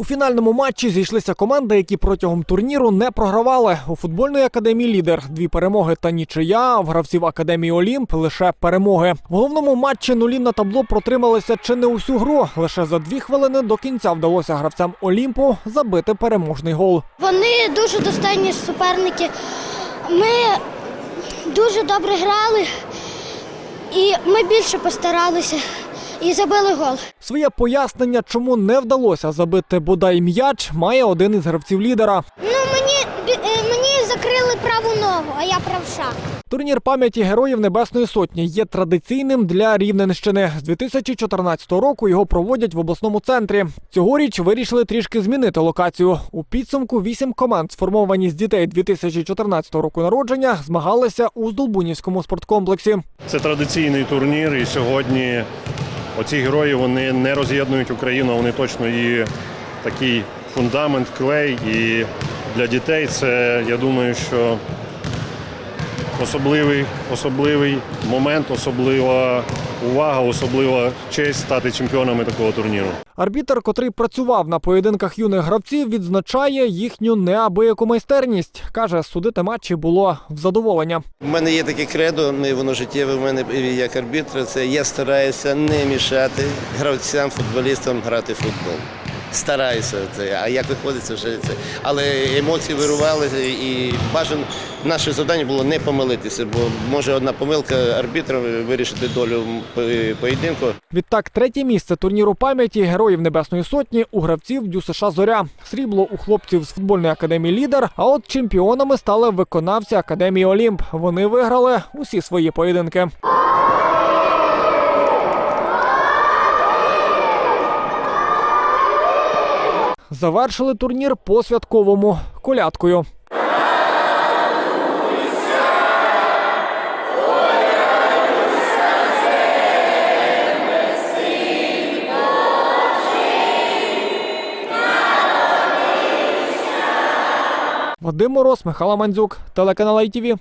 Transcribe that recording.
У фінальному матчі зійшлися команди, які протягом турніру не програвали. У футбольної академії лідер дві перемоги та нічия. а В гравців академії Олімп лише перемоги. В головному матчі нулі на табло протрималися чи не усю гру. Лише за дві хвилини до кінця вдалося гравцям Олімпу забити переможний гол. Вони дуже достойні суперники. Ми дуже добре грали, і ми більше постаралися і забили гол. Своє пояснення, чому не вдалося забити бодай м'яч, має один із гравців лідера. Ну мені е, мені закрили праву ногу, а я правша. Турнір пам'яті героїв Небесної Сотні є традиційним для Рівненщини. З 2014 року його проводять в обласному центрі. Цьогоріч вирішили трішки змінити локацію. У підсумку вісім команд, сформовані з дітей 2014 року народження, змагалися у Здолбунівському спорткомплексі. Це традиційний турнір, і сьогодні оці герої вони не роз'єднують Україну, вони точно її такий фундамент, клей. І для дітей це, я думаю, що особливий, особливий момент, особлива увага, особлива честь стати чемпіонами такого турніру. Арбітер, котрий працював на поєдинках юних гравців, відзначає їхню неабияку майстерність. каже, судити матчі було в задоволення. У мене є таке кредо, і воно життєве в мене як арбітра. Це я стараюся не мішати гравцям, футболістам грати в футбол. Стараюся це. А як виходить, вже це. Але емоції вирували і бажано наше завдання було не помилитися, бо може одна помилка арбітра вирішити долю поєдинку. Відтак, третє місце турніру пам'яті героїв Небесної Сотні у гравців Дю США Зоря. Срібло у хлопців з футбольної академії Лідер. А от чемпіонами стали виконавці академії Олімп. Вони виграли усі свої поєдинки. Завершили турнір по святковому колядкою. Вадим Мороз, Михайло Мандзюк, телеканал ITV.